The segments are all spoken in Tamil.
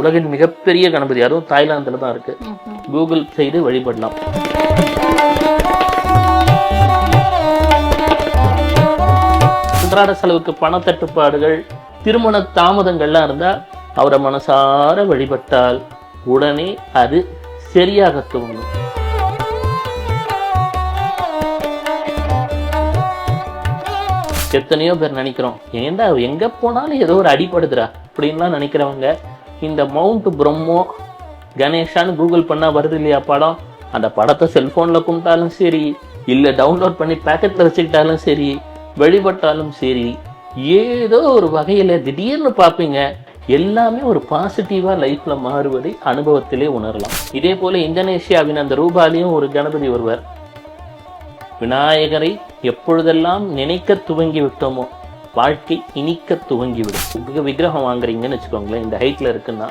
உலகின் மிகப்பெரிய கணபதி. அதுவும் தாய்லாந்துல தான் இருக்கு. கூகுள் செய்து வழிபடலாம். அன்றாட செலவுக்கு பண தட்டுப்பாடுகள் திருமண தாமதங்கள்லாம் இருந்தா அவரை மனசார வழிபட்டால் உடனே அது சரியாக துவங்கும். எத்தனையோ பேர் நினைக்கிறோம் ஏண்டா எங்க போனாலும் ஏதோ ஒரு அடிப்படுதுடா அப்படின்லாம் நினைக்கிறவங்க இந்த மவுண்ட் பிரம்மோ கணேஷான்னு கூகுள் பண்ணால் வருது இல்லையா படம்? அந்த படத்தை செல்ஃபோனில் கும்பிட்டாலும் சரி இல்லை டவுன்லோட் பண்ணி பேக்கெட்டில் வச்சுக்கிட்டாலும் சரி வழிபட்டாலும் சரி ஏதோ ஒரு வகையில் திடீர்னு பார்ப்பீங்க. எல்லாமே ஒரு பாசிட்டிவாக லைஃப்பில் மாறுவதை அனுபவத்திலே உணரலாம். இதே போல் இந்தோனேஷியாவின் அந்த ரூபாலையும் ஒரு கணபதி ஒருவர். விநாயகரை எப்பொழுதெல்லாம் நினைக்க துவங்கி விட்டோமோ வாழ்க்கை இனிக்க துவங்கிவிடும். விக- விக்கிரகம் வாங்குறீங்கன்னு வச்சுக்கோங்களேன் இந்த ஹைட்டில் இருக்குன்னா.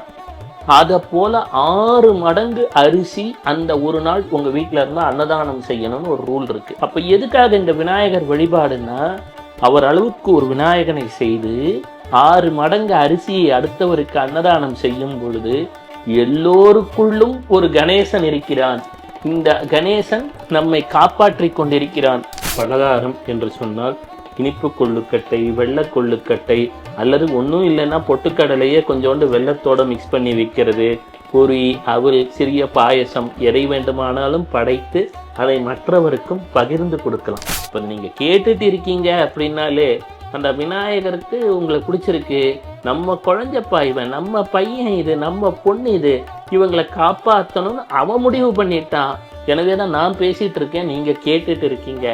அதை போல ஆறு மடங்கு அரிசி அந்த ஒரு நாள் உங்க வீட்டில் இருந்தா அன்னதானம் செய்யணும்னு ஒரு ரூல் இருக்குது அப்போ எதுக்காக இந்த விநாயகர் வழிபாடுன்னா அவர் அளவுக்கு ஒரு விநாயகனை செய்து ஆறு மடங்கு அரிசியை அடுத்தவருக்கு அன்னதானம் செய்யும் பொழுது எல்லோருக்குள்ளும் ஒரு கணேசன் இருக்கிறான். இந்த கணேசன் நம்மை காப்பாற்றி கொண்டிருக்கிறான். பலகாரம் என்று சொன்னால் இனிப்பு கொள்ளுக்கட்டை வெள்ளை கொள்ளுக்கட்டை அல்லது ஒன்றும் இல்லைன்னா பொட்டுக்கடலையே கொஞ்சோண்டு வெள்ளத்தோடு மிக்ஸ் பண்ணி வைக்கிறது. பொரி அவல் சிறிய பாயசம் எதை வேண்டுமானாலும் படைத்து அதை மற்றவருக்கும் பகிர்ந்து கொடுக்கலாம். இப்போ நீங்கள் கேட்டுட்டு இருக்கீங்க அப்படின்னாலே அந்த விநாயகருக்கு உங்களுக்கு பிடிச்சிருக்கு. நம்ம குழஞ்சப்பா இவன் நம்ம பையன் இது நம்ம பொண்ணு இது இவங்களை காப்பாற்றணும்னு அவன் முடிவு பண்ணிட்டான். எனவே தான் நான் பேசிட்டு இருக்கேன் நீங்க கேட்டுட்டு இருக்கீங்க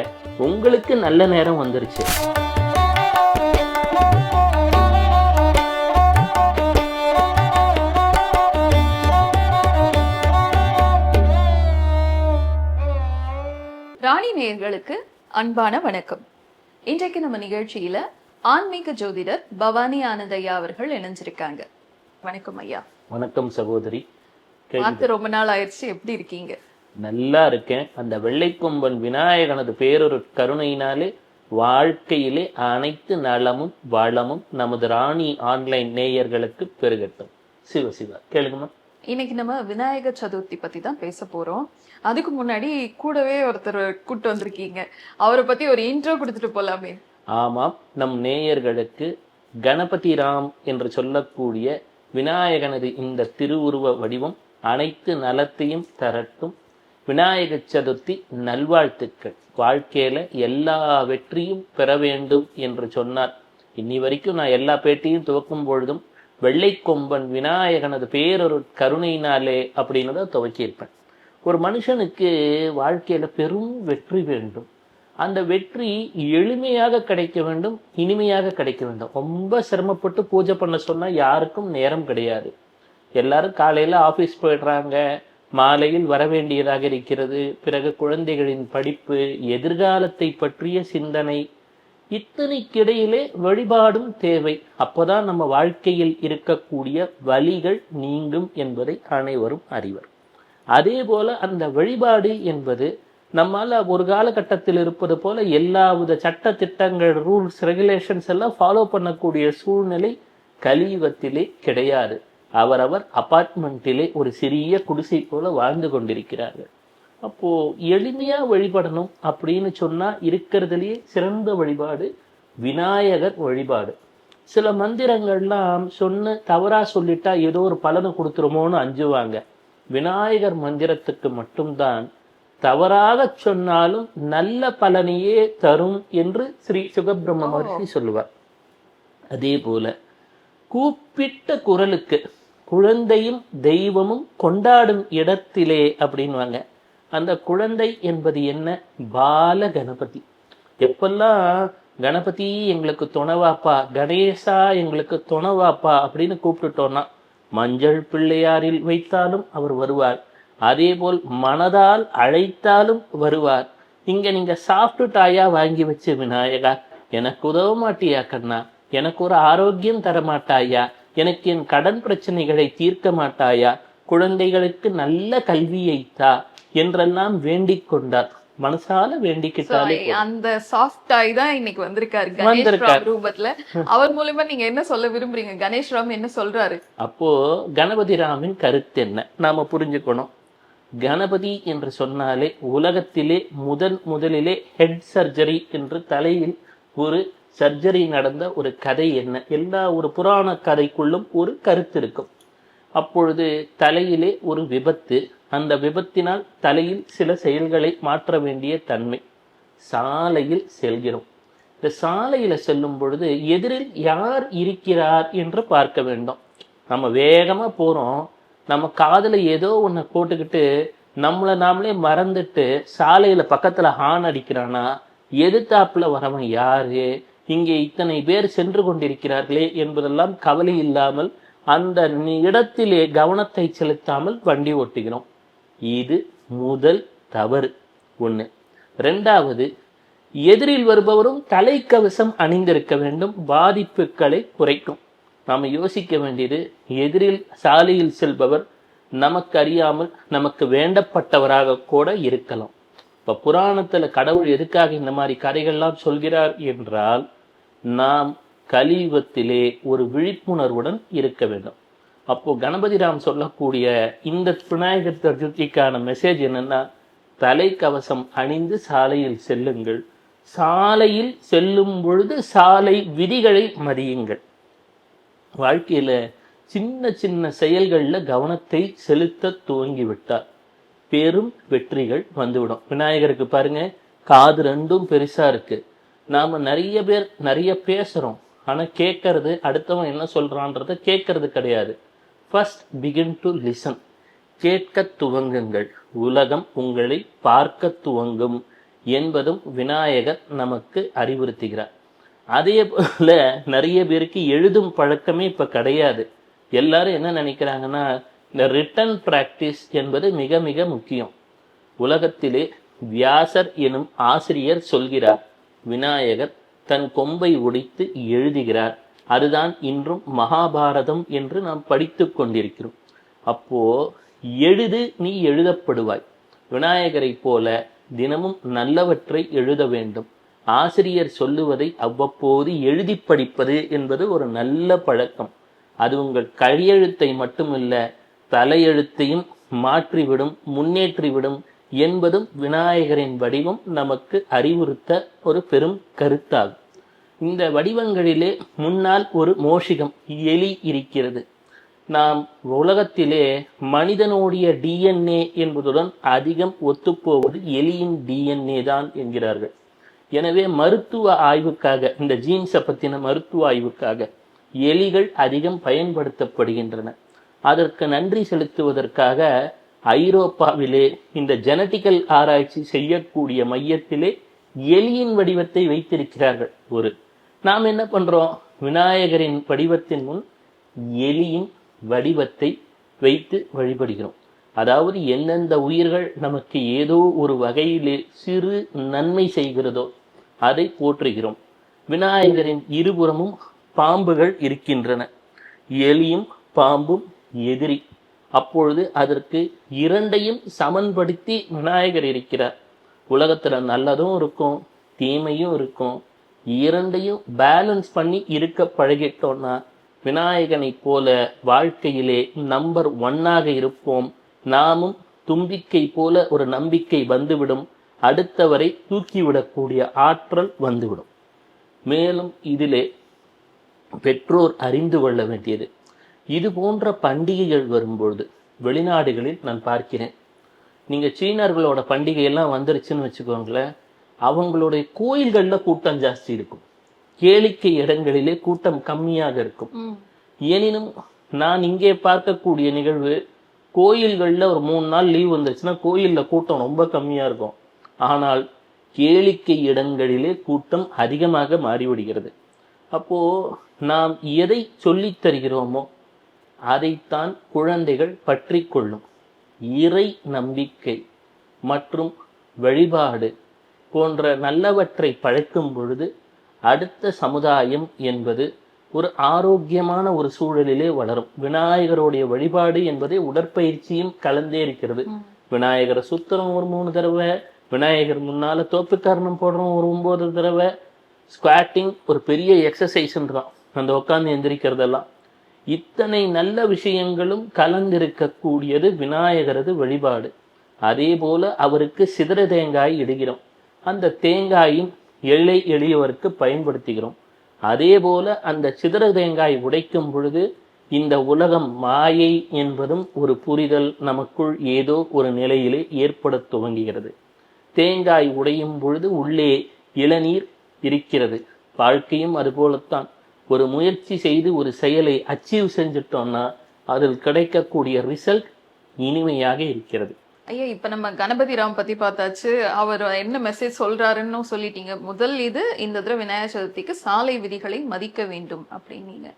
உங்களுக்கு நல்ல நேரம் வந்துருச்சு. ராணி நேயர்களுக்கு அன்பான வணக்கம். இன்றைக்கு நம்ம நிகழ்ச்சியில ஆன்மீக ஜோதிடர் பவானி ஆனந்தையா அவர்கள் இணைஞ்சிருக்காங்க. வணக்கம் ஐயா. வணக்கம் சகோதரி. பார்த்து ரொம்ப நாள் ஆயிடுச்சு எப்படி இருக்கீங்க? நல்லா இருக்கேன். அந்த வெள்ளைக்கொம்பன் விநாயகனது பேரொரு கருணையினாலே வாழ்க்கையிலே அனைத்து நலமும் வளமும் நமது ராணி ஆன்லைன் நேயர்களுக்கு பெருகட்டும். சிவ சிவா கேளுங்கம்மா. இன்னைக்கு நம்ம விநாயகர் சதுர்த்தி பத்தி தான் பேச போறோம். அதுக்கு முன்னாடி கூடவே ஒருத்தர் கூட்டு வந்திருக்கீங்க. அவரை பத்தி ஒரு இன்ட்ரோ கொடுத்துட்டு போலாமே. ஆமாம் நம் நேயர்களுக்கு கணபதி ராம் என்று சொல்லக்கூடிய விநாயகனது இந்த திருவுருவ வடிவம் அனைத்து நலத்தையும் தரட்டும் விநாயக சதுர்த்தி நல்வாழ்த்துக்கள். வாழ்க்கையில எல்லா வெற்றியும் பெற வேண்டும் என்று சொன்னார். இன்னி வரைக்கும் நான் எல்லா பேட்டியும் துவக்கும் பொழுதும் வெள்ளைக்கொம்பன் விநாயகனது பேரொரு கருணையினாலே அப்படின்னு தான் துவக்கியிருப்பேன். ஒரு மனுஷனுக்கு வாழ்க்கையில பெரும் வெற்றி வேண்டும். அந்த வெற்றி எளிமையாக கிடைக்க வேண்டும் இனிமையாக கிடைக்க வேண்டும். ரொம்ப சிரமப்பட்டு பூஜை பண்ண சொன்னா யாருக்கும் நேரம் கிடையாது. எல்லாரும் காலையில ஆபீஸ் போயிடுறாங்க மாலையில் வரவேண்டியதாக இருக்கிறது. பிறகு குழந்தைகளின் படிப்பு எதிர்காலத்தை பற்றிய சிந்தனை இத்தனைக்கிடையிலே வழிபாடும் தேவை. அப்போதான் நம்ம வாழ்க்கையில் இருக்கக்கூடிய வழிகள் நீங்கும் என்பதை அனைவரும் அறிவர். அதே போல அந்த வழிபாடு என்பது நம்மால் ஒரு காலகட்டத்தில் இருப்பது போல எல்லாவித சட்ட திட்டங்கள் ரூல்ஸ் ரெகுலேஷன்ஸ் எல்லாம் ஃபாலோ பண்ணக்கூடிய சூழ்நிலை கலியுகத்திலே கிடையாது. அவரவர் அபார்ட்மெண்ட்டிலே ஒரு சிறிய குடிசை போல வாழ்ந்து கொண்டிருக்கிறார்கள். அப்போ எளிமையா வழிபடணும் அப்படின்னு சொன்னா இருக்கிறதுலயே சிறந்த வழிபாடு விநாயகர் வழிபாடு. சில மந்திரங்கள்லாம் சொன்ன தவறா சொல்லிட்டா ஏதோ ஒரு பலனை கொடுத்துருமோன்னு அஞ்சுவாங்க. விநாயகர் மந்திரத்துக்கு மட்டும்தான் தவறாக சொன்னாலும் நல்ல பலனையே தரும் என்று ஸ்ரீ சுகபிரம்ம மகர்ஷி சொல்லுவார். அதே போல கூப்பிட்ட குரலுக்கு குழந்தையும் தெய்வமும் கொண்டாடும் இடத்திலே அப்படின்வாங்க அந்த குழந்தை என்பது என்ன? பால கணபதி. எப்பெல்லாம் கணபதி எங்களுக்கு துணவாப்பா கணேசா எங்களுக்கு துணவாப்பா அப்படின்னு கூப்பிட்டுட்டோம்னா மஞ்சள் பிள்ளையாரில் வைத்தாலும் அவர் வருவார். அதே போல் மனதால் அழைத்தாலும் வருவார். இங்க நீங்க சாப்பிட்டுட்டாயா வாங்கி வச்சு விநாயகா எனக்கு உதவ மாட்டியா கண்ணா? எனக்கு ஒரு ஆரோக்கியம் தரமாட்டாயா? எனக்கு என் கடன் பிரச்சனைகளை தீர்க்க மாட்டாயா? குழந்தைகளுக்கு நல்ல கல்வியை தா என்றெல்லாம் வேண்டிக் கொண்டார். மனசால வேண்டிக்கிட்டாலே அந்த சாஃப்ட் ஆய் தான் இன்னைக்கு வந்திருக்காரு. கணேஷ் ரூபத்துல. அவர் மூலியமா நீங்க என்ன சொல்ல விரும்புறீங்க? கணேஷ் ராம் என்ன சொல்றாரு? அப்போ கணபதி ராமின் கருத்து என்ன? நாம புரிஞ்சுக்கணும். கணபதி என்று சொன்னாலே உலகத்திலே முதன் முதலிலே ஹெட் சர்ஜரி என்று தலையில் ஒரு சர்ஜரி நடந்த ஒரு கதை என்ன? எல்லா ஒரு புராண கதைக்குள்ளும் ஒரு கருத்து இருக்கும். அப்பொழுது தலையிலே ஒரு விபத்து. அந்த விபத்தினால் தலையில் சில செயல்களை மாற்ற வேண்டிய தன்மை. சாலையில் செல்கிறோம். இந்த சாலையில் செல்லும் பொழுது எதிரில் யார் இருக்கிறார் என்று பார்க்க வேண்டும். நம்ம வேகமாக போகிறோம் நம்ம காதில் ஏதோ ஒன்று போட்டுக்கிட்டு நம்மளை நாமளே மறந்துட்டு சாலையில் பக்கத்தில் ஹார்ன் அடிக்கிறானா? எதிர்த்தாப்புல வரவன் யாரு? இங்கே இத்தனை பேர் சென்று கொண்டிருக்கிறார்களே என்பதெல்லாம் கவலை இல்லாமல் அந்த இடத்திலே கவனத்தை செலுத்தாமல் வண்டி ஓட்டுகிறோம். இது முதல் தவறு. ஒன்று ரெண்டாவது எதிரில் வருபவரும் தலைக்கவசம் அணிந்திருக்க வேண்டும். பாதிப்புகளை குறைக்கும். நாம் யோசிக்க வேண்டியது எதிரில் சாலையில் செல்பவர் நமக்கு அறியாமல் நமக்கு வேண்டப்பட்டவராக கூட இருக்கலாம். இப்போ புராணத்தில் கடவுள் எதுக்காக இந்த மாதிரி கதைகள்லாம் சொல்கிறார் என்றால் நாம் கலியுகத்திலே ஒரு விழிப்புணர்வுடன் இருக்க வேண்டும். அப்போ கணபதி ராம் சொல்லக்கூடிய இந்த விநாயகர் சதுர்த்திக்கான மெசேஜ் என்னன்னா தலைக்கவசம் அணிந்து சாலையில் செல்லுங்கள். சாலையில் செல்லும் பொழுது சாலை விதிகளை மதியுங்கள். வாழ்க்கையில சின்ன சின்ன செயல்களில் கவனத்தை செலுத்த துவங்கிவிட்டார். பெரும் வெற்றிகள் வந்துவிடும். விநாயகருக்கு பாருங்க காது ரெண்டும் பெருசா இருக்கு. நாம் நிறைய பேர் நிறைய பேசுகிறோம் ஆனால் கேட்கறது அடுத்தவன் என்ன சொல்கிறான்றத கேட்கறது கிடையாது. ஃபஸ்ட் பிகின் டு லிசன் கேட்க துவங்குங்கள். உலகம் உங்களை பார்க்க துவங்கும் என்பதும் விநாயகர் நமக்கு அறிவுறுத்துகிறார். அதே போல நிறைய பேருக்கு எழுதும் பழக்கமே இப்போ கிடையாது. எல்லாரும் என்ன நினைக்கிறாங்கன்னா இந்த ரிட்டன் பிராக்டிஸ் என்பது மிக மிக முக்கியம். உலகத்திலே வியாசர் எனும் ஆசிரியர் சொல்கிறார் விநாயகர் தன் கொம்பை ஒடித்து எழுதுகிறார். அதுதான் இன்றும் மகாபாரதம் என்று நாம் படித்துக் கொண்டிருக்கிறோம். அப்போ எழுது நீ எழுதப்படுவாய். விநாயகரைப் போல தினமும் நல்லவற்றை எழுத வேண்டும். ஆசிரியர் சொல்லுவதை அவ்வப்போது எழுதி படிப்பது என்பது ஒரு நல்ல பழக்கம். அது உங்கள் கையெழுத்தை மட்டுமல்ல தலையெழுத்தையும் மாற்றிவிடும் முன்னேற்றிவிடும் என்பதும் விநாயகரின் வடிவம் நமக்கு அறிவுறுத்த ஒரு பெரும் கருத்தாகும். இந்த வடிவங்களிலே முன்னால் ஒரு மோஷிகம் எலி இருக்கிறது. நாம் உலகத்திலே மனிதனுடைய டிஎன்ஏ என்பதுடன் அதிகம் ஒத்துப்போவது எலியின் டிஎன்ஏ தான் என்கிறார்கள். எனவே மருத்துவ ஆய்வுக்காக இந்த ஜீன்ஸை பற்றின மருத்துவ ஆய்வுக்காக எலிகள் அதிகம் பயன்படுத்தப்படுகின்றன. அதற்கு நன்றி செலுத்துவதற்காக ஐரோப்பாவிலே இந்த ஜெனட்டிக்கல் ஆராய்ச்சி செய்யக்கூடிய மையத்திலே எலியின் வடிவத்தை வைத்திருக்கிறார்கள் ஒரு. நாம் என்ன பண்றோம்? விநாயகரின் வடிவத்தின் முன் எலியின் வடிவத்தை வைத்து வழிபடுகிறோம். அதாவது எந்தெந்த உயிர்கள் நமக்கு ஏதோ ஒரு வகையிலே சிறு நன்மை செய்கிறதோ அதை போற்றுகிறோம். விநாயகரின் இருபுறமும் பாம்புகள் இருக்கின்றன. எலியும் பாம்பும் எதிரி. அப்பொழுது அதற்கு இரண்டையும் சமன்படுத்தி விநாயகர் இருக்கிறார். உலகத்துல நல்லதும் இருக்கும் தீமையும் இருக்கும். இரண்டையும் பேலன்ஸ் பண்ணி இருக்க பழகிட்டோம்னா விநாயகனை போல வாழ்க்கையிலே நம்பர் ஒன்னாக இருப்போம். நாமும் தும்பிக்கை போல ஒரு நம்பிக்கை வந்துவிடும். அடுத்தவரை தூக்கிவிடக்கூடிய ஆற்றல் வந்துவிடும். மேலும் இதிலே பெற்றோர் அறிந்து கொள்ள வேண்டியது. இது போன்ற பண்டிகைகள் வரும்பொழுது வெளிநாடுகளில் நான் பார்க்கிறேன். நீங்க சீனர்களோட பண்டிகை எல்லாம் வந்துருச்சுன்னு வச்சுக்கோங்களேன் அவங்களுடைய கோயில்கள்ல கூட்டம் ஜாஸ்தி இருக்கும். கேளிக்கை இடங்களிலே கூட்டம் கம்மியாக இருக்கும். எனினும் நான் இங்கே பார்க்கக்கூடிய நிகழ்வு கோயில்கள்ல ஒரு மூணு நாள் லீவ் வந்துருச்சுன்னா கோயில்ல கூட்டம் ரொம்ப கம்மியா இருக்கும். ஆனால் கேளிக்கை இடங்களிலே கூட்டம் அதிகமாக மாறிவிடுகிறது. அப்போ நாம் எதை சொல்லித் தருகிறோமோ அதைத்தான் குழந்தைகள் பற்றி கொள்ளும். இறை நம்பிக்கை மற்றும் வழிபாடு போன்ற நல்லவற்றை பழக்கும் பொழுது அடுத்த சமுதாயம் என்பது ஒரு ஆரோக்கியமான ஒரு சூழலிலே வளரும். விநாயகருடைய வழிபாடு என்பதே உடற்பயிற்சியும் கலந்தே இருக்கிறது. விநாயகரை சுத்தரம் ஒரு மூணு தடவை விநாயகர் முன்னால தோப்புக்காரணம் போடுறோம் ஒரு ஒன்பது தடவை. ஸ்குவாட்டிங் ஒரு பெரிய எக்ஸசைஸ்ன்றான் அந்த உட்காந்து எந்திரிக்கிறதெல்லாம். இத்தனை நல்ல விஷயங்களும் கலந்திருக்கக்கூடியது விநாயகரது வழிபாடு. அதே போல அவருக்கு சிதற தேங்காய் இடுகிறோம். அந்த தேங்காயும் எல்லை எளியவருக்கு பயன்படுத்துகிறோம். அதே போல அந்த சிதற தேங்காய் உடைக்கும் பொழுது இந்த உலகம் மாயை என்பதும் ஒரு புரிதல் நமக்குள் ஏதோ ஒரு நிலையிலே ஏற்படத் துவங்குகிறது. தேங்காய் உடையும் பொழுது உள்ளே இளநீர் இருக்கிறது. வாழ்க்கையும் அதுபோலத்தான். ஒரு முயற்சி செய்து ஒரு செயலை அச்சீவ் செஞ்சிட்டோம்னா அதில் கிடைக்கக்கூடிய ரிசல்ட் இனிமையாக இருக்கிறது. ஐயா இப்ப நம்ம கணபதி ராம் பத்தி பார்த்தாச்சு. அவர் என்ன மெசேஜ் சொல்றாருன்னு சொல்லிட்டீங்க. முதல் இது இந்த தடவை விநாயகர் சதுர்த்திக்கு சாலை விதிகளை மதிக்க வேண்டும் அப்படின்னீங்க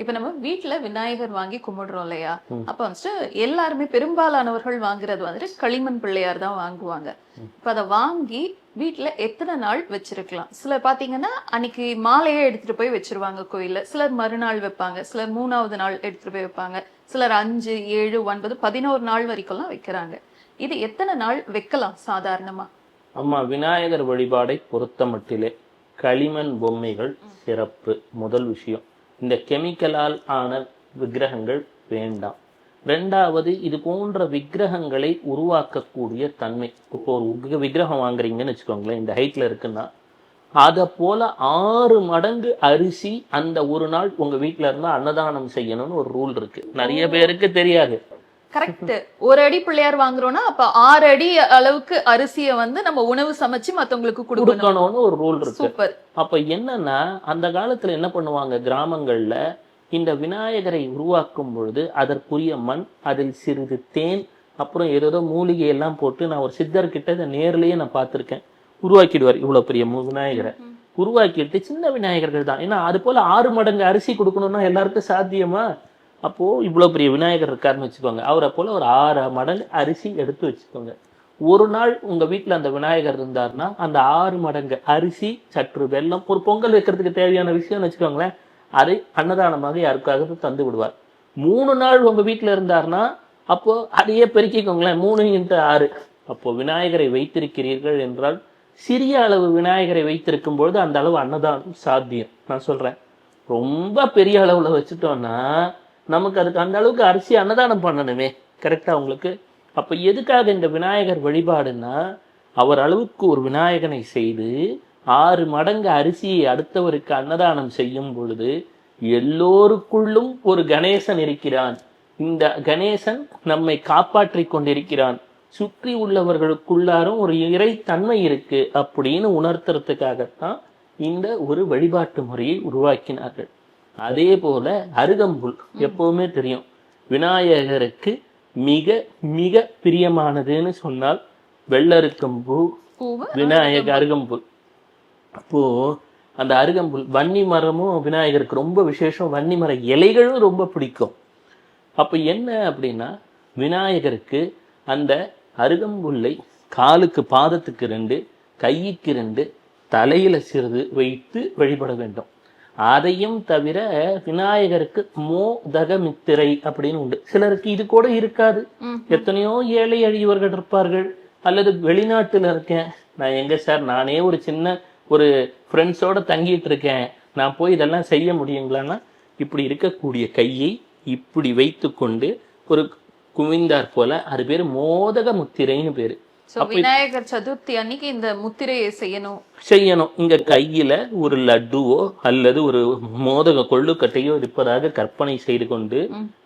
இப்ப நம்ம வீட்ல விநாயகர் வாங்கி கும்பிடுறோம் இல்லையா? அப்ப வந்துட்டு எல்லாருமே பெரும்பாலானவர்கள் வாங்குறது வந்துட்டு களிமண் பிள்ளையார் தான் வாங்குவாங்க. இப்ப அதை வாங்கி வீட்ல எத்தனை நாள் வச்சிருக்கலாம்? சிலர் பாத்தீங்கன்னா அன்னைக்கு மாலையே எடுத்துட்டு போய் வச்சிருவாங்க கோயில்ல. சிலர் மறுநாள் வைப்பாங்க. சிலர் மூணாவது நாள் எடுத்துட்டு போய் வைப்பாங்க. சிலர் அஞ்சு ஏழு ஒன்பது பதினோரு நாள் வரைக்கும்லாம் வைக்கிறாங்க. இது எத்தனை நாள் வைக்கலாம் சாதாரணமா? அம்மா விநாயகர் வழிபாடை பொறுத்த மட்டிலே களிமண் பொம்மைகள் சிறப்பு. முதல் விஷயம். இந்த கெமிக்கலால் ஆன விக்கிரகங்கள் வேண்டாம். ரெண்டாவது இது போன்ற விக்கிரகங்களை உருவாக்கக்கூடிய தன்மை. இப்போ ஒரு விக்கிரகம் வாங்குறீங்கன்னு வச்சுக்கோங்களேன் இந்த ஹைட்ல இருக்குன்னா அதை போல ஆறு மடங்கு அரிசி அந்த ஒரு நாள் உங்க வீட்டில் இருந்தா அன்னதானம் செய்யணும்னு ஒரு ரூல் இருக்கு. நிறைய பேருக்கு தெரியாது. கரெக்ட் ஒரு அடி பிள்ளையார் வாங்குறோம்னா அப்ப ஆறு அடி அளவுக்கு அரிசியை வந்து நம்ம உணவு சமைச்சு மத்தவங்களுக்கு கொடுக்கணும். கொடுக்கணும்னு ஒரு ரூல் இருக்கு. சூப்பர் அப்ப என்னன்னா அந்த காலத்துல என்ன பண்ணுவாங்க? கிராமங்கள்ல இந்த விநாயகரை உருவாக்கும் பொழுது அதற்குரிய மண் அதில் சிறிது தேன் அப்புறம் ஏதோ மூலிகை எல்லாம் போட்டு நான் ஒரு சித்தர்கிட்ட இதை நேர்லயே நான் பார்த்திருக்கேன். உருவாக்கிடுவார் இவ்வளவு பெரிய விநாயகரை. உருவாக்கிட்டு சின்ன விநாயகர்கள் தான். ஏன்னா அது போல ஆறு மடங்கு அரிசி கொடுக்கணும்னா எல்லாருக்கும் சாத்தியமா? அப்போது இவ்வளோ பெரிய விநாயகர் இருக்காருன்னு வச்சுக்கோங்க. அவரை போல் ஒரு ஆறு மடங்கு அரிசி எடுத்து வச்சுக்கோங்க. ஒரு நாள் உங்கள் வீட்டில் அந்த விநாயகர் இருந்தாருன்னா அந்த ஆறு மடங்கு அரிசி சற்று வெல்லம் ஒரு பொங்கல் வைக்கிறதுக்கு தேவையான விஷயம்னு வச்சுக்கோங்களேன் அதை அன்னதானமாக யாருக்காக தந்து விடுவார். மூணு நாள் உங்கள் வீட்டில் இருந்தார்னா அப்போ அதையே பெருக்கிக்கோங்களேன். மூணு இன்ட்டு ஆறு. அப்போ விநாயகரை வைத்திருக்கிறீர்கள் என்றால் சிறிய அளவு விநாயகரை வைத்திருக்கும் பொழுது அந்த அளவு அன்னதானம் சாத்தியம். நான் சொல்கிறேன் ரொம்ப பெரிய அளவில் வச்சுட்டோன்னா நமக்கு அதுக்கு அந்த அளவுக்கு அரிசி அன்னதானம் பண்ணணுமே. கரெக்டாக உங்களுக்கு? அப்போ எதுக்காக இந்த விநாயகர் வழிபாடுன்னா அவர் அளவுக்கு ஒரு விநாயகனை செய்து ஆறு மடங்கு அரிசியை அடுத்தவருக்கு அன்னதானம் செய்யும் பொழுது எல்லோருக்குள்ளும் ஒரு கணேசன் இருக்கிறான். இந்த கணேசன் நம்மை காப்பாற்றி கொண்டிருக்கிறான். சுற்றி உள்ளவர்களுக்குள்ளாரும் ஒரு இறைத்தன்மை இருக்கு அப்படின்னு உணர்த்துறதுக்காகத்தான் இந்த ஒரு வழிபாட்டு முறையை உருவாக்கினார்கள். அதே போல அருகம்புல் எப்பவுமே தெரியும். விநாயகருக்கு மிக மிக பிரியமானதுன்னு சொன்னால் வெள்ளருக்கம்பூ விநாயக அருகம்புல். அப்போ அந்த அருகம்புல் வன்னி மரமும் விநாயகருக்கு ரொம்ப விசேஷம். வன்னி மர இலைகளும் ரொம்ப பிடிக்கும். அப்ப என்ன அப்படின்னா விநாயகருக்கு அந்த அருகம்புல்லை காலுக்கு பாதத்துக்கு ரெண்டு கைக்கு ரெண்டு தலையில சிறிது வைத்து வழிபட வேண்டும். அதையும் தவிர விநாயகருக்கு மோதக மித்திரை அப்படின்னு உண்டு. சிலருக்கு இது கூட இருக்காது. எத்தனையோ ஏழை எளியவர்கள் இருப்பார்கள். அல்லது வெளிநாட்டுல இருக்கேன். நான் எங்க சார்? நானே ஒரு சின்ன ஒரு ஃப்ரெண்ட்ஸோட தங்கிட்டு இருக்கேன். நான் போய் இதெல்லாம் செய்ய முடியுங்களான்னா இப்படி இருக்கக்கூடிய கையை இப்படி வைத்துக்கொண்டு ஒரு குவிந்தார் போல அது பேர் மோதக முத்திரைன்னு பேரு. சோ விநாயகர் சதுர்த்தி அன்னைக்கு இந்த முத்திரையை செய்யணும் செய்யணும் இங்க கையில ஒரு லட்டுவோ அல்லது ஒரு மோதக கொள்ளுக்கட்டையோ இருப்பதாக கற்பனை செய்து கொண்டு.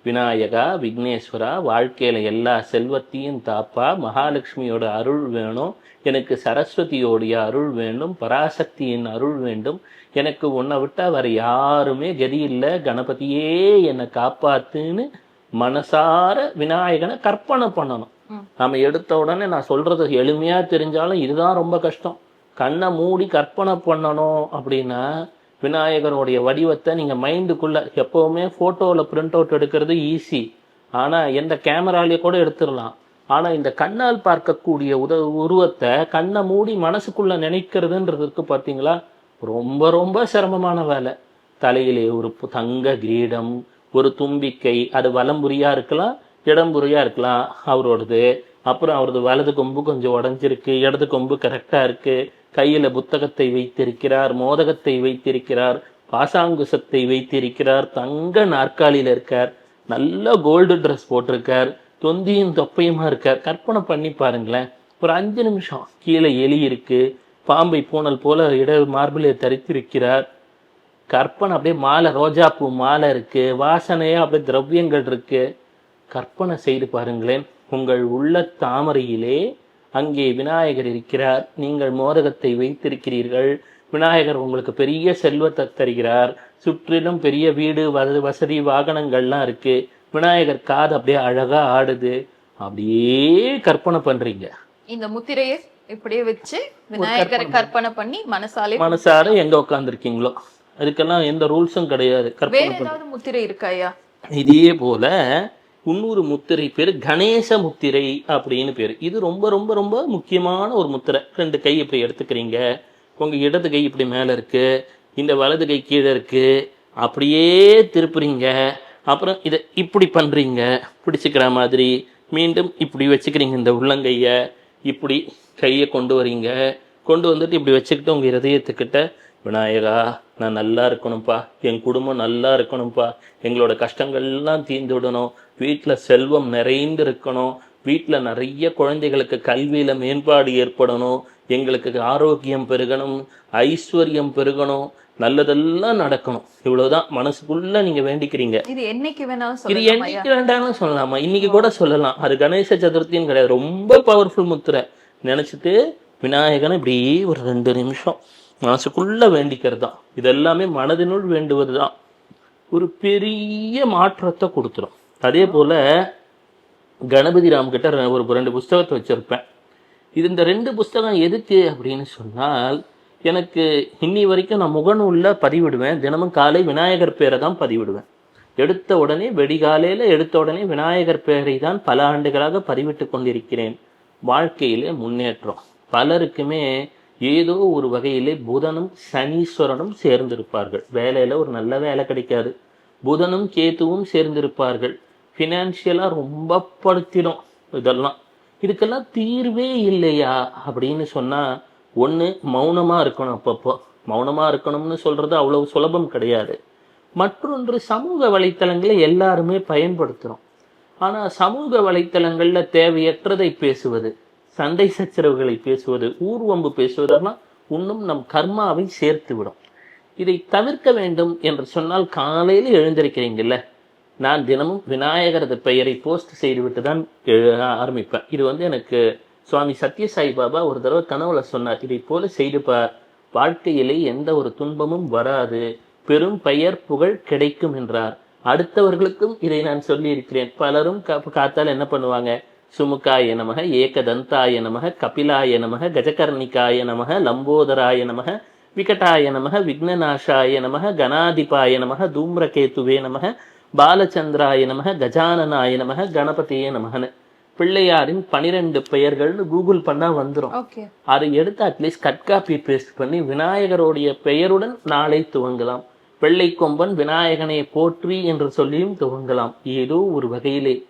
விநாயகா விக்னேஸ்வரா வாழ்க்கையில எல்லா செல்வத்தையும் தாப்பா மகாலட்சுமியோட அருள் வேணும் எனக்கு சரஸ்வதியோடைய அருள் வேண்டும் பராசக்தியின் அருள் வேண்டும் எனக்கு உன்னை விட்டா வேற யாருமே கதி இல்லை கணபதியே என்னை காப்பாத்துன்னு மனசார விநாயகனை கற்பனை பண்ணணும். நம்ம எடுத்த உடனே நான் சொல்றது எளிமையா தெரிஞ்சாலும் இதுதான் ரொம்ப கஷ்டம். கண்ணை மூடி கற்பனை பண்ணணும் அப்படின்னா விநாயகருடைய வடிவத்தை நீங்க மைண்டுக்குள்ள எப்பவுமே போட்டோல பிரிண்ட் அவுட் எடுக்கிறது ஈஸி ஆனா எந்த கேமராலேயே கூட எடுத்துடலாம். ஆனா இந்த கண்ணால் பார்க்கக்கூடிய உத உருவத்தை கண்ணை மூடி மனசுக்குள்ள நினைக்கிறதுன்றதுக்கு பார்த்தீங்களா பாத்தீங்களா? ரொம்ப ரொம்ப சிரமமான வேலை. தலையிலே ஒரு தங்க கிரீடம் ஒரு தும்பிக்கை அது வலம்புரியா இருக்கலாம். இடம்புரியா இருக்கலாம் அவரோடது. அப்புறம் அவரது வலது கொம்பு கொஞ்சம் உடஞ்சிருக்கு இடது கொம்பு கரெக்டாக இருக்கு. கையில் புத்தகத்தை வைத்திருக்கிறார் மோதகத்தை வைத்திருக்கிறார் பாசாங்குசத்தை வைத்திருக்கிறார் தங்க நாற்காலியில் இருக்கார். நல்ல கோல்டு ட்ரெஸ் போட்டிருக்கார். தொந்தியும் தொப்பையுமா இருக்கார். கற்பனை பண்ணி பாருங்களேன். ஒரு அஞ்சு நிமிஷம் கீழே எலி இருக்கு. பாம்பை பூனல் போல இட மார்பிளை தரித்திருக்கிறார். கற்பனை அப்படியே மாலை ரோஜாப்பூ மாலை இருக்கு. வாசனையாக அப்படியே திரவியங்கள் இருக்குது கற்பனை செய்து பாருங்களேன். உங்கள் உள்ள தாமரையிலே அங்கே விநாயகர் இருக்கிறார். நீங்கள் மோதகத்தை வைத்திருக்கிறீர்கள். விநாயகர் உங்களுக்கு பெரிய செல்வத்தை தருகிறார். சுற்றிலும் பெரிய வீடு வசதி வாகனங்கள்லாம் இருக்கு. விநாயகர் காது அப்படியே அழகா ஆடுது. அப்படியே கற்பனை பண்றீங்க. இந்த முத்திரையை இப்படியே வச்சு விநாயகரை கற்பனை பண்ணி மனசாலே மனசார எங்க உட்காந்துருக்கீங்களோ அதுக்கெல்லாம் எந்த ரூல்ஸும் கிடையாது. கற்பனை முத்திரை இருக்காயா இதே போல இன்னொரு முத்திரை பேர் கணேச முத்திரை அப்படின்னு பேர். இது ரொம்ப ரொம்ப ரொம்ப முக்கியமான ஒரு முத்திரை. ரெண்டு கை இப்படி எடுத்துக்கிறீங்க. உங்கள் இடது கை இப்படி மேலே இருக்குது இந்த வலது கை கீழே இருக்குது அப்படியே திருப்புறீங்க. அப்புறம் இதை இப்படி பண்ணுறீங்க பிடிச்சிக்கிற மாதிரி மீண்டும் இப்படி வச்சுக்கிறீங்க இந்த உள்ளங்கையை. இப்படி கையை கொண்டு வரீங்க. கொண்டு வந்துட்டு இப்படி வச்சுக்கிட்டு உங்கள் இதயத்துக்கிட்ட விநாயகா நான் நல்லா இருக்கணும்ப்பா என் குடும்பம் நல்லா இருக்கணும்ப்பா எங்களோட கஷ்டங்கள்லாம் தீர்ந்து விடணும் வீட்டில் செல்வம் நிறைந்து இருக்கணும் வீட்டில் நிறைய குழந்தைகளுக்கு கல்வியில் மேம்பாடு ஏற்படணும். எங்களுக்கு ஆரோக்கியம் பெருகணும். ஐஸ்வர்யம் பெருகணும். நல்லதெல்லாம் நடக்கணும். இவ்வளவுதான். மனசுக்குள்ள நீங்க வேண்டிக்கிறீங்க. இது என்னைக்கு வேணாலும் இது என்னைக்கு வேண்டாம்னு சொல்லலாமா? இன்னைக்கு கூட சொல்லலாம். அது கணேச சதுர்த்தின்னு கிடையாது. ரொம்ப பவர்ஃபுல் முத்திரை. நினைச்சிட்டு விநாயகனை இப்படி ஒரு ரெண்டு நிமிஷம் மனசுக்குள்ளே வேண்டிக்கிறது தான் இது எல்லாமே மனதினுள் வேண்டுவது தான் ஒரு பெரிய மாற்றத்தை கொடுத்துரும். அதே போல கணபதி ராம் கிட்ட ஒரு ரெண்டு புஸ்தகத்தை வச்சிருப்பேன். இது இந்த ரெண்டு புஸ்தகம் எதுக்கு அப்படின்னு சொன்னால் எனக்கு இன்னி வரைக்கும் நான் முகநூலில் பதிவிடுவேன். தினமும் காலை விநாயகர் பேரை தான் பதிவிடுவேன். எடுத்த உடனே வெடிகாலையில் எடுத்த உடனே விநாயகர் பேரை தான் பல ஆண்டுகளாக பதிவிட்டு கொண்டிருக்கிறேன். வாழ்க்கையிலே முன்னேற்றம். பலருக்குமே ஏதோ ஒரு வகையிலே புதனும் சனீஸ்வரனும் சேர்ந்திருப்பார்கள். வேலையில் ஒரு நல்ல வேலை கிடைக்காது. புதனும் கேத்துவும் சேர்ந்திருப்பார்கள். ஃபினான்ஷியலாக ரொம்ப படுத்திடும் இதெல்லாம். இதுக்கெல்லாம் தீர்வே இல்லையா அப்படின்னு சொன்னால் ஒன்று மௌனமாக இருக்கணும் அப்பப்போ. மௌனமாக இருக்கணும்னு சொல்கிறது அவ்வளவு சுலபம் கிடையாது. மற்றொன்று சமூக வலைத்தளங்களை எல்லாருமே பயன்படுத்துகிறோம் ஆனால் சமூக வலைத்தளங்களில் தேவையற்றதை பேசுவது. சண்டை சச்சரவுகளை பேசுவது ஊர்வம்பு பேசுவதெல்லாம் இன்னும் நம் கர்மாவை சேர்த்து விடும் இதை தவிர்க்க வேண்டும் என்று சொன்னால் காலையில் எழுந்திருக்கிறீங்கல்ல நான் தினமும் விநாயகரது பெயரை போஸ்ட் செய்துவிட்டு தான் ஆரம்பிப்பேன். இது வந்து எனக்கு சுவாமி சத்யசாய் பாபா ஒரு தடவை கனவுல சொன்னார் இதை போல செய்துப்பார் வாழ்க்கையிலே எந்த ஒரு துன்பமும் வராது பெரும் பெயர் புகழ் கிடைக்கும் என்றார். அடுத்தவர்களுக்கும் இதை நான் சொல்லியிருக்கிறேன். பலரும் காத்தால் என்ன பண்ணுவாங்க சுமுகாய நமக ஏகதந்தாய நமக கபிலாய நமக கஜகர்ணிகாய நமக லம்போதராய நமக விகடாய நமக விக்னநாசாய நமக கணாதிபாய நமக தூம்ரகேத்துவே நமக பாலச்சந்திராய நமக கஜானனாய நமக கணபதியே நமகன்னு பிள்ளையாரின் பனிரெண்டு பெயர்கள்னு கூகுள் பண்ணா வந்துரும். ஓகே. அதை எடுத்து அட்லீஸ்ட் கட் காப்பி பேஸ்ட் பண்ணி விநாயகருடைய பெயருடன் நாளை துவங்கலாம். வெள்ளை கொம்பன் விநாயகனை போற்றி என்று சொல்லியும் துவங்கலாம். ஏதோ ஒரு வகையிலே.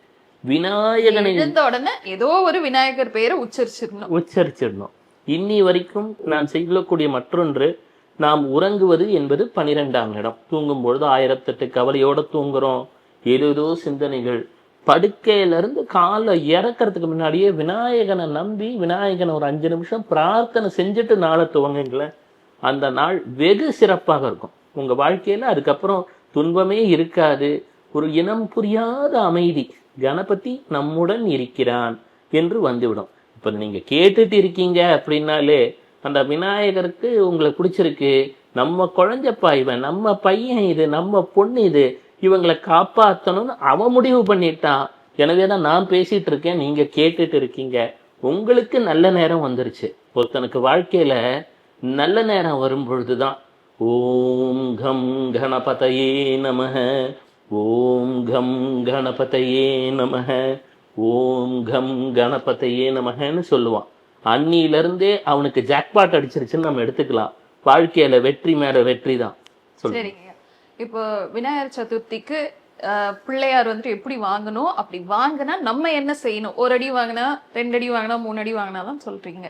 விநாயகனை எழுந்த உடனே ஏதோ ஒரு விநாயகர் பெயரை உச்சரிச்சிடணும். உச்சரிச்சிடணும். இன்னி வரைக்கும் நான் செய்யக்கூடிய மற்றொன்று நாம் உறங்குவது என்பது பனிரெண்டாம் இடம். தூங்கும் பொழுது ஆயிரத்தெட்டு கவலையோட தூங்குறோம். ஏதேதோ சிந்தனைகள். படுக்கையில இருந்து காலை இறக்கறதுக்கு முன்னாடியே விநாயகனை நம்பி விநாயகனை ஒரு அஞ்சு நிமிஷம் பிரார்த்தனை செஞ்சுட்டு நாளை துவங்குங்களேன். அந்த நாள் வெகு சிறப்பாக இருக்கும். உங்க வாழ்க்கையில அதுக்கப்புறம் துன்பமே இருக்காது. ஒரு இனம் புரியாத அமைதி. கணபதி நம்முடன் இருக்கிறான் என்று வந்துவிடும். இப்ப நீங்க கேட்டுட்டு இருக்கீங்க அப்படின்னாலே அந்த விநாயகருக்கு உங்களுக்கு பிடிச்சிருக்கு. நம்ம குழந்தைப்பா இவன் நம்ம பையன் இது நம்ம பொண்ணு இது இவங்களை காப்பாற்றணும்னு அவன் முடிவு பண்ணிட்டான். எனவே தான் நான் பேசிட்டு இருக்கேன் நீங்க கேட்டுட்டு இருக்கீங்க. உங்களுக்கு நல்ல நேரம் வந்துருச்சு. ஒருத்தனுக்கு வாழ்க்கையில நல்ல நேரம் வரும் பொழுதுதான் ஓம் கம் கணபதையே நமக. ஓம் கம் கணபதையே நமக. ஓம் கம் கணபதையே நமகன்னு சொல்லுவான். அன்னியிலிருந்தே அவனுக்கு ஜாக்பாட் அடிச்சிருச்சுன்னு நம்ம எடுத்துக்கலாம். வாழ்க்கையில வெற்றி மேல வெற்றி தான் சரிங்க. இப்போ விநாயகர் சதுர்த்திக்கு பிள்ளையார் வந்துட்டு எப்படி வாங்கணும்? அப்படி வாங்கினா நம்ம என்ன செய்யணும்? ஒரு அடி வாங்கினா ரெண்டு அடி வாங்கினா மூணு அடி வாங்கினா தான் சொல்றீங்க.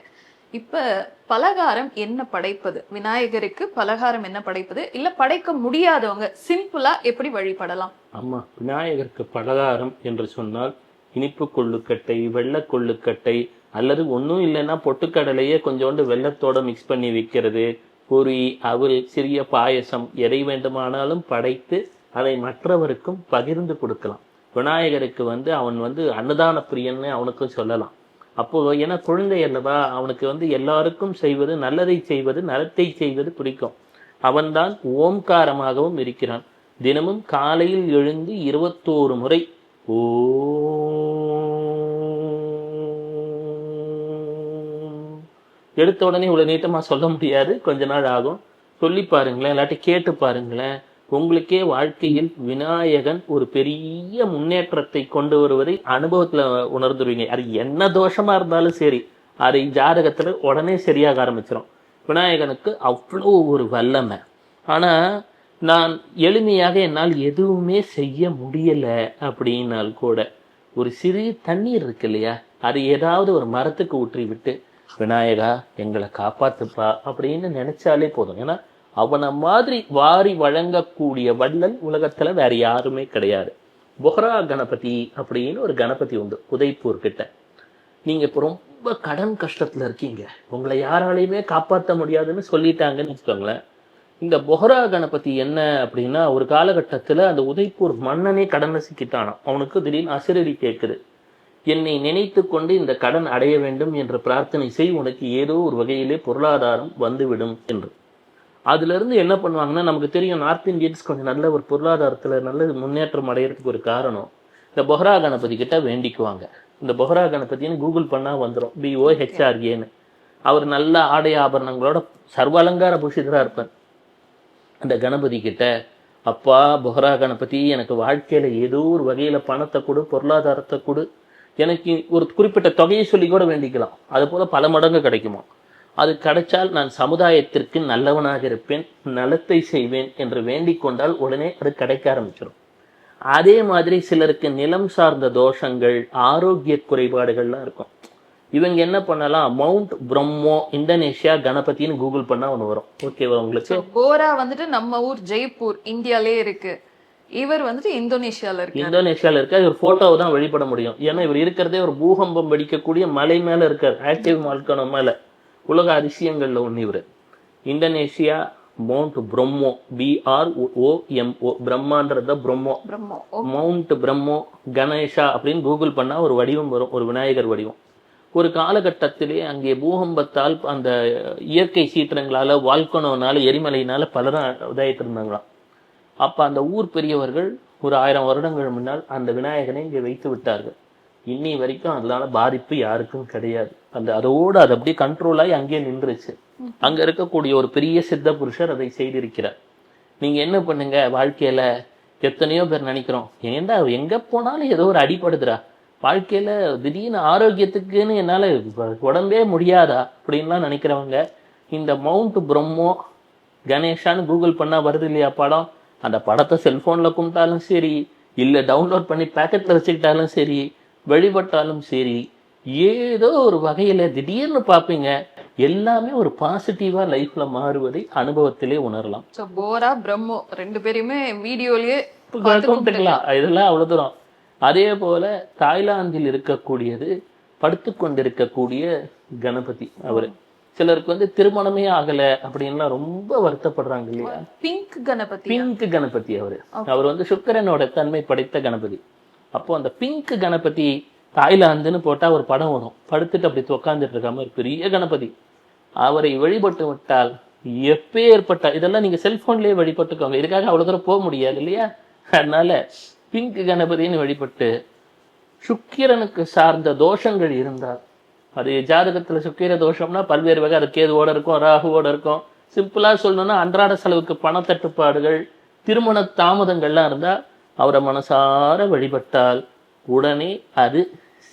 இப்ப பலகாரம் என்ன படைப்பது? விநாயகருக்கு பலகாரம் என்ன படைப்பது? இல்லை படைக்க முடியாதவங்க சிம்பிளா எப்படி வழிபடலாம்? ஆமா விநாயகருக்கு பலகாரம் என்று சொன்னால் இனிப்பு கொள்ளுக்கட்டை வெள்ளை கொள்ளுக்கட்டை அல்லது ஒன்றும் இல்லைன்னா பொட்டுக்கடலையே கொஞ்சோண்டு வெள்ளத்தோட மிக்ஸ் பண்ணி வைக்கிறது. பொரி அவல் சிறிய பாயசம் எதை வேண்டுமானாலும் படைத்து அதை மற்றவருக்கும் பகிர்ந்து கொடுக்கலாம். விநாயகருக்கு வந்து அவன் வந்து அன்னதான பிரியன்னு அவனுக்கும் சொல்லலாம். அப்போது ஏன்னா குழந்தை அல்லவா அவனுக்கு வந்து எல்லாருக்கும் செய்வது நல்லதை செய்வது நலத்தை செய்வது பிடிக்கும். அவன்தான் ஓம்காரமாகவும் இருக்கிறான். தினமும் காலையில் எழுந்து இருபத்தோரு முறை ஓ எடுத்த உடனே இவ்வளோ நீட்டமாக சொல்ல முடியாது. கொஞ்ச நாள் ஆகும். சொல்லி பாருங்களேன் இல்லாட்டி கேட்டு பாருங்களேன். உங்களுக்கே வாழ்க்கையில் விநாயகன் ஒரு பெரிய முன்னேற்றத்தை கொண்டு வருவதை அனுபவத்துல உணர்ந்துருவீங்க. அது என்ன தோஷமா இருந்தாலும் சரி அதை ஜாதகத்துல உடனே சரியாக ஆரம்பிச்சிடும் விநாயகனுக்கு அவ்வளோ ஒரு வல்லமை. ஆனா நான் எளிமையாக என்னால் எதுவுமே செய்ய முடியலை அப்படின்னால் கூட ஒரு சிறு தண்ணீர் இருக்கு இல்லையா அது ஏதாவது ஒரு மரத்துக்கு ஊற்றி விட்டு விநாயகா எங்களை காப்பாத்துப்பா அப்படின்னு நினைச்சாலே போதும். ஏன்னா அவனை மாதிரி வாரி வழங்கக்கூடிய வள்ளல் உலகத்துல வேற யாருமே கிடையாது. பொஹரா கணபதி அப்படின்னு ஒரு கணபதி உண்டு உதய்பூர் கிட்ட. நீங்க இப்போ ரொம்ப கடன் கஷ்டத்துல இருக்கீங்க. உங்களை யாராலையுமே காப்பாற்ற முடியாதுன்னு சொல்லிட்டாங்கன்னு வச்சுக்கோங்களேன். இந்த பொஹரா கணபதி என்ன அப்படின்னா ஒரு காலகட்டத்துல அந்த உதய்பூர் மன்னனே கடனை சிக்கிட்டானாம் அவனுக்கு திடீர்னு அசிரடி கேட்குது என்னை நினைத்து கொண்டு இந்த கடன் அடைய வேண்டும் என்று பிரார்த்தனை செய் உனக்கு ஏதோ ஒரு வகையிலே பொருளாதாரம் வந்துவிடும் என்று. அதுலேருந்து என்ன பண்ணுவாங்கன்னா நமக்கு தெரியும் நார்த் இந்தியன்ஸ் கொஞ்சம் நல்ல ஒரு பொருளாதாரத்தில் நல்ல முன்னேற்றம் அடையிறதுக்கு ஒரு காரணம். இந்த பொஹரா கணபதி கிட்ட வேண்டிக்குவாங்க. இந்த பொஹரா கணபதினு கூகுள் பண்ணால் வந்துடும் பிஓ ஹெச்ஆர்ஏன்னு அவர் நல்ல ஆடை ஆபரணங்களோட சர்வ அலங்கார பூஷிதரா இருப்பார். அந்த கணபதி கிட்ட அப்பா பொஹரா கணபதி எனக்கு வாழ்க்கையில் ஏதோ ஒரு வகையில் பணத்தை கொடு பொருளாதாரத்தை கொடு. எனக்கு ஒரு குறிப்பிட்ட தொகையை சொல்லி கூட வேண்டிக்கலாம். அது போல் பல மடங்கு கிடைக்குமா அது கிடைச்சால் நான் சமுதாயத்திற்கு நல்லவனாக இருப்பேன் நலத்தை செய்வேன் என்று வேண்டிக் கொண்டால் உடனே அது கிடைக்க ஆரம்பிச்சிடும் அதே மாதிரி சிலருக்கு நிலம் சார்ந்த தோஷங்கள் ஆரோக்கிய குறைபாடுகள்லாம் இருக்கும். இவங்க என்ன பண்ணலாம்? மவுண்ட் பிரம்மோ இந்தோனேஷியா கணபதினு கூகுள் பண்ணா ஒன்று வரும். ஓகேவா உங்களுக்கு? போரா வந்துட்டு நம்ம ஊர் ஜெய்ப்பூர் இந்தியாலே இருக்கு. இவர் வந்துட்டு இந்தோனேஷியால இருக்கு இந்தோனேஷியால இருக்க? இவர் போட்டோவை தான் வழிபட முடியும். ஏன்னா இவர் இருக்கிறதே ஒரு பூகம்பம் வெடிக்கக்கூடிய மலை மேல இருக்கார். ஆக்டிவ் மால்கனோ மேல. உலக அதிசயங்கள்ல ஒண்ணு இவர். Indonesia mount Bromo B R O M O பிரம்மான்றது Bromo. Bromo mount Bromo Ganesha அப்படின்னு கூகுள் பண்ணா ஒரு வடிவம் வரும் ஒரு விநாயகர் வடிவம். ஒரு காலகட்டத்திலே அங்கே பூகம்பத்தால் அந்த இயற்கை சீற்றங்களால வால்கனோனால எரிமலையினால பலரும் இதாயிட்டு இருந்தாங்களாம் அப்ப அந்த ஊர் பெரியவர்கள் ஒரு ஆயிரம் வருடங்கள் முன்னால் அந்த விநாயகனை இங்கே வைத்து விட்டார்கள். இன்னி வரைக்கும் அதனால பாதிப்பு யாருக்கும் கிடையாது. அந்த அதோடு அது அப்படியே கண்ட்ரோல் ஆகி அங்கேயே நின்றுச்சு. அங்க இருக்கக்கூடிய ஒரு பெரிய சித்த புருஷர் அதை செய்திருக்கிறார். நீங்க என்ன பண்ணுங்க வாழ்க்கையில எத்தனையோ பேர் நினைக்கிறோம் ஏன்டா எங்க போனாலும் ஏதோ ஒரு அடிப்படுதுடா வாழ்க்கையில திடீர்னு ஆரோக்கியத்துக்குன்னு என்னால உடம்பே முடியாதா அப்படின்லாம் நினைக்கிறவங்க இந்த மவுண்ட் பிரம்மோ கணேஷான்னு கூகுள் பண்ணா வருது இல்லையா படம்? அந்த படத்தை செல்போன்ல கும்பிட்டாலும் சரி இல்ல டவுன்லோட் பண்ணி பேக்கெட்ல வச்சுக்கிட்டாலும் சரி வழிபட்டாலும் சரி ஏதோ ஒரு வகையில திடீர்னு பார்ப்பீங்க. எல்லாமே ஒரு பாசிட்டிவா லைஃப்ல மாறுவதை அனுபவத்திலே உணரலாம். சோ போரா பிரம்மோ ரெண்டு பேரையுமே வீடியோலயே கும்பிட்டுக்கலாம். இதெல்லாம் அவ்வளவு தூரம். அதே போல தாய்லாந்தில் இருக்கக்கூடியது படுத்து கொண்டிருக்கக்கூடிய கணபதி அவரு. சிலருக்கு வந்து திருமணமே ஆகல அப்படின்லாம் ரொம்ப வருத்தப்படுறாங்க இல்லையா? பிங்க் கணபதி. பிங்க் கணபதி அவரு. அவர் வந்து சுக்கிரனோட தன்மை படைத்த கணபதி. அப்போ அந்த பிங்க் கணபதி தாய்லாந்துன்னு போட்டால் ஒரு படம் வரும். படுத்துட்டு அப்படி உட்காந்துட்டு இருக்காம ஒரு பெரிய கணபதி. அவரை வழிபட்டு விட்டால் எப்பேற்பட்ட இதெல்லாம் நீங்கள் செல்ஃபோன்லேயே வழிபட்டுக்கோங்க. இதுக்காக அவ்வளோ தூரம் போக முடியாது இல்லையா? அதனால பிங்க் கணபதின்னு வழிபட்டு சுக்கிரனுக்கு சார்ந்த தோஷங்கள் இருந்தால் அது ஜாதகத்தில் சுக்கிர தோஷம்னா பல்வேறு வகை அது கேதுவோட இருக்கும் ராகுவோட இருக்கும். சிம்பிளாக சொல்லணும்னா அன்றாட செலவுக்கு பணத்தட்டுப்பாடுகள் திருமண தாமதங்கள்லாம் இருந்தால் அவரை மனசார வழிபட்டால் உடனே அது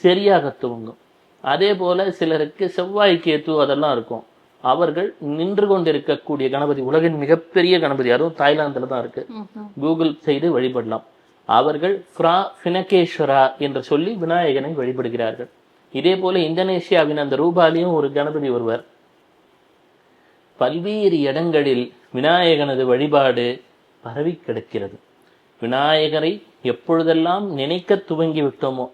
சரியாக துவங்கும். அதே போல சிலருக்கு செவ்வாய் கேத்து அதெல்லாம் இருக்கும். அவர்கள் நின்று கொண்டிருக்கக்கூடிய கணபதி உலகின் மிகப்பெரிய கணபதி அதுவும் தாய்லாந்துல தான் இருக்கு. கூகுள் செய்து வழிபடலாம். அவர்கள் ஃப்ரா ஃபினகேஸ்வரா என்று சொல்லி விநாயகனை வழிபடுகிறார்கள். இதே போல இந்தோனேஷியாவின் அந்த ரூபாலையும் ஒரு கணபதி ஒருவர். பல்வேறு இடங்களில் விநாயகனது வழிபாடு பரவி கிடக்கிறது. விநாயகரை எப்பொழுதெல்லாம் நினைக்க துவங்கி விட்டோமோ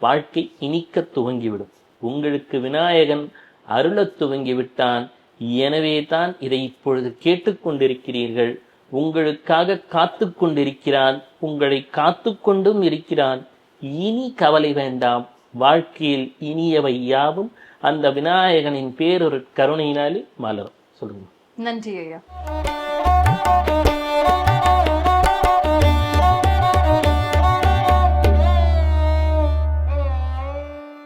வாழ்க்கை இனிக்க துவங்கிவிடும். உங்களுக்கு விநாயகன் அருளத் துவங்கி விட்டான் எனவே தான் இதை இப்பொழுது கேட்டுக்கொண்டிருக்கிறீர்கள் உங்களுக்காக காத்து கொண்டிருக்கிறான். உங்களை காத்து கொண்டும் இருக்கிறான். இனி கவலை வேண்டாம். வாழ்க்கையில் இனியவை யாவும் அந்த விநாயகனின் பேரொரு கருணையினாலே மலரும். சொல்லுங்க. நன்றி ஐயா.